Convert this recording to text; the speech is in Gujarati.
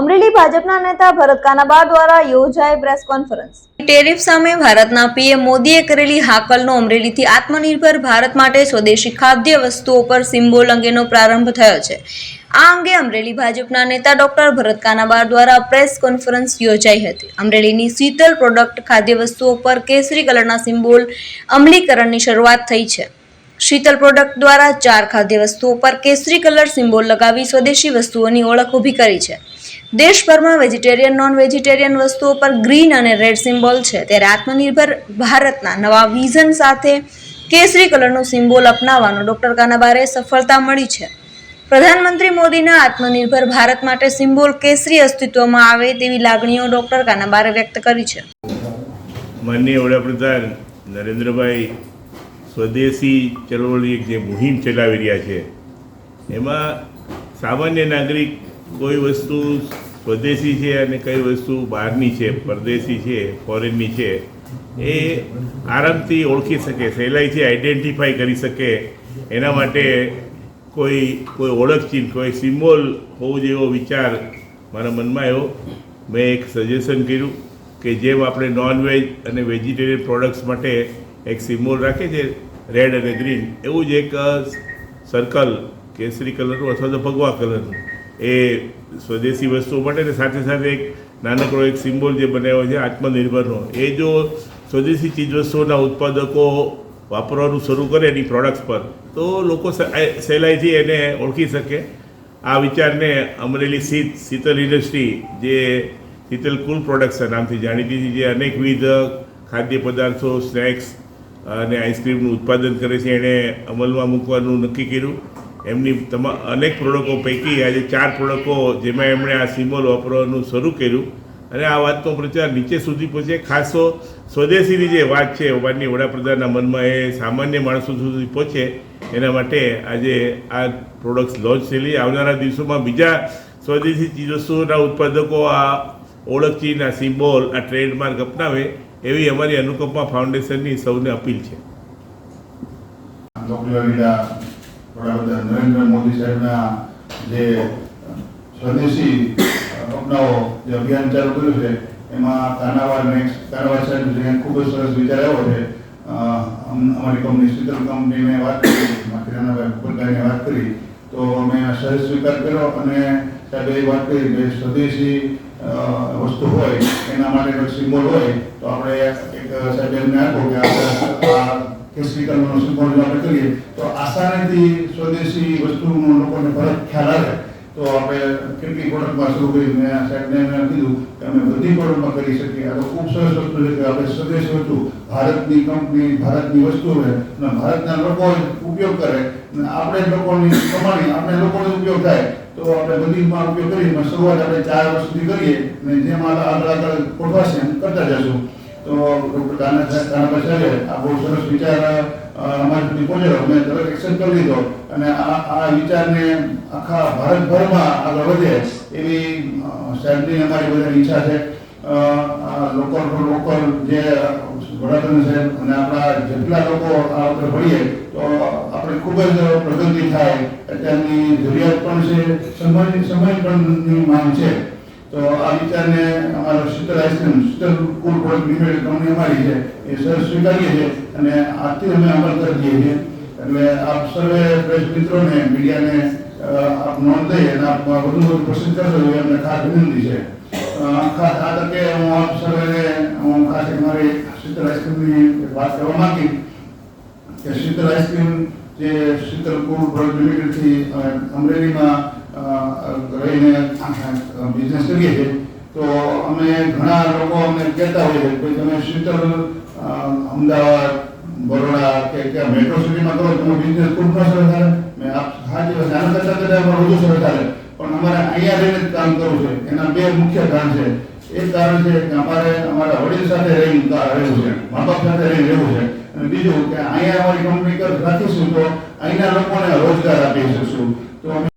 અમરેલી ભાજપના નેતા ભરત કાનાબા દ્વારા યોજાઈ પ્રેસ કોન્ફરન્સ. ટેરિફ સામે ભારતના પીએમ મોદીએ કરેલી હાકલનો અમરેલીથી આત્મનિર્ભર ભારત માટે સ્વદેશી ખાદ્ય વસ્તુઓ પર સિમ્બોલ અંગેનો પ્રારંભ થયો છે. આ અંગે અમરેલી ભાજપના નેતા ડોક્ટર ભરત કાનાબાર દ્વારા પ્રેસ કોન્ફરન્સ યોજાઈ હતી. અમરેલીની શીતલ પ્રોડક્ટ ખાદ્ય વસ્તુઓ પર કેસરી કલરના સિમ્બોલ અમલીકરણની શરૂઆત થઈ છે. શીતલ પ્રોડક્ટ દ્વારા ચાર ખાદ્ય વસ્તુઓ પર કેસરી કલર સિમ્બોલ લગાવી સ્વદેશી વસ્તુઓની ઓળખ ઊભી કરી છે. દેશભરમાં વેજીટેરિયન નોન વેજીટેરિયન વસ્તુઓ પર ગ્રીન અને રેડ સિમ્બોલ છે. ત્યારે આત્મનિર્ભર ભારતના નવા વિઝન સાથે કેસરી કલરનો સિમ્બોલ અપનાવવાનો ડોક્ટર કાનાબારે સફળતા મળી છે. પ્રધાનમંત્રી મોદીના આત્મનિર્ભર ભારત માટે સિમ્બોલ કેસરી અસ્તિત્વમાં આવે તેવી લાગણીઓ ડોક્ટર કાનાબારે વ્યક્ત કરી છે. માનનીય વડાપ્રધાન નરેન્દ્રભાઈ સ્વદેશી ચળવળની જે મુહિમ ચલાવી રહ્યા છે, એમાં સામાન્ય નાગરિક કોઈ વસ્તુ સ્વદેશી છે અને કઈ વસ્તુ બહારની છે, પરદેશી છે ફોરેનની છે, એ આરામથી ઓળખી શકે સહેલાઈથી આઈડેન્ટિફાઈ કરી શકે. એના માટે કોઈ કોઈ ઓળખ ચિહ્ન, કોઈ સિમ્બોલ હોવું જેવો વિચાર મારા મનમાં આવ્યો. મેં એક સજેશન કર્યું કે જેમ આપણે નોન વેજ અને વેજીટેરિયન પ્રોડક્ટ્સ માટે એક સિમ્બોલ રાખે છે રેડ અને ગ્રીન એવું જ એક સર્કલ કેસરી કલરનું અથવા તો ભગવા કલરનું એ સ્વદેશી વસ્તુઓ માટે ને સાથે સાથે એક નાનકડો એક સિમ્બોલ જે બનાવ્યો છે, આત્મનિર્ભરનો. એ જો સ્વદેશી ચીજવસ્તુઓના ઉત્પાદકો વાપરવાનું શરૂ કરે એની પ્રોડક્ટ્સ પર, તો લોકો સહેલાઈથી એને ઓળખી શકે. આ વિચારને અમરેલી શીત, શીતલ ઇન્ડસ્ટ્રી જે શીતલ કુલ પ્રોડક્શન નામથી જાણીતી જે અનેકવિધ ખાદ્ય પદાર્થો, સ્નેક્સ અને આઈસ્ક્રીમનું ઉત્પાદન કરે છે એણે અમલમાં મૂકવાનું નક્કી કર્યું. એમની તમામ અનેક પ્રોડક્ટો પૈકી આજે ચાર પ્રોડક્ટો જેમાં એમણે આ સિમ્બોલ વાપરવાનું શરૂ કર્યું. અને આ વાતનો પ્રચાર નીચે સુધી પહોંચે. ખાસ તો સ્વદેશીની જે વાત છે માનની વડાપ્રધાનના મનમાં એ સામાન્ય માણસો સુધી પહોંચે. એના માટે આજે આ પ્રોડક્ટ્સ લોન્ચ થયેલી આવનારા દિવસોમાં બીજા સ્વદેશી ચીજવસ્તુઓના ઉત્પાદકો આ ઓળખ ચીન સિમ્બોલ, આ ટ્રેડમાર્ક અપનાવે એવી અમારી અનુકંપા ફાઉન્ડેશનની સૌને અપીલ છે. વડાપ્રધાન નરેન્દ્ર મોદી સાહેબના જે સ્વદેશી અપનાવો જે અભિયાન ચાલુ કર્યું છે, એમાં કાનાવાર નેક્સ્ટ કાનાવા સાહેબ ખૂબ જ સરસ વિચાર આવ્યો છે. અમારી કંપની શીતલ કંપનીને વાત કરી કિરાનાભાઈ કુકરભાઈને વાત કરી. તો અમે સહજ સ્વીકાર કર્યો અને સાહેબે એ વાત કરી કે સ્વદેશી વસ્તુ હોય, એના માટે સિમ્બોલ હોય, તો આપણે એક સાહેબ એમને આપ્યો કે આપણે કેસરી કલરનો સિમ્બોલ આપણે કરીએ, તો આસાનીથી સ્વદેશી વસ્તુનો લોકોને ફરક ખ્યાલ આવે, તો આપણે કેટલી પ્રોડક્ટમાં શરૂ કરી મેં સાહેબને મેં કીધું કે અમે બધી પ્રોડક્ટમાં કરી શકીએ. આ તો ખૂબ સરસ વસ્તુ છે કે આપણે સ્વદેશ વસ્તુ, ભારતની કંપની, ભારતની વસ્તુ હોય, અને ભારતના લોકો જ ઉપયોગ કરે, અને આપણે લોકોની કમાણી, આપણે લોકોનો ઉપયોગ થાય, તો આપણે બધીમાં ઉપયોગ કરી શરૂઆત આપણે ચાર વર્ષથી કરીએ, અને જેમ આગળ આગળ ગોઠવાશે એમ કરતા જશું. તો ડૉક્ટર કાના પછી કાનાભાઈ આ બહુ સરસ વિચાર અમારી સુધી પહોંચ્યો. અમે તરત એક્શન કરી લીધો. અને આ આ વિચારને આખા ભારતભરમાં આગળ વધે એવી સાહેબની અમારી બધાની ઈચ્છા છે. લોકલ ટુ લોકલ જે વડાપ્રધાન સાહેબ અને આપણા જેટલા લોકો આ વખતે ભણીએ તો આપણે ખૂબ જ પ્રગતિ થાય. અત્યારની જરૂરિયાત પણ છે સમય સમય પણ માંગ છે. તો આ વિચારને અમારો Sheetal ice cream, Sheetal cool product limited company અમારી છે, એ સર સ્વીકારીએ છીએ અને આજથી અમે અમલ કરી દઈએ છીએ. એટલે આપ સર્વે પ્રેસ મિત્રોને, મીડિયાને આપ નોંધ લઈ અને આપ વધુ વધુ પ્રસિદ્ધ કરશો એ અમને ખાસ વિનંતી છે. ખાસ આ તકે હું આપ સર્વેને, હું ખાસ મારી શીતલ આઈસ્ક્રીમની વાત કરવા માંગી કે શીતલ આઈસ્ક્રીમ જે શીતલ કુલ પ્રોડક્ટ લિમિટેડથી અમરેલીમાં રહીને બિઝનેસ કરીએ છીએ તો અમે ઘણા લોકો અમને કહેતા હોઈએ કે તમે શીતલ અ, અમદાવાદ બરોડા કે ક્યાં મેટ્રો સિટીમાં કરો તમે બિઝનેસ ખૂબ ન સરસ થાય મેં આપ હાજી વાત આના કરતાં પણ વધુ સરસ થાય પણ અમારે અહીંયા રહીને કામ કરવું છે. એના બે મુખ્ય કારણ છે. એક કારણ છે કે અમારે અમારા વડીલ સાથે રહીને રહેવું છે. મા બાપ સાથે રહીને રહેવું છે. અને બીજું કે અહીંયા અમારી કંપની રાખીશું તો અહીંના લોકોને રોજગાર આપી શકશું તો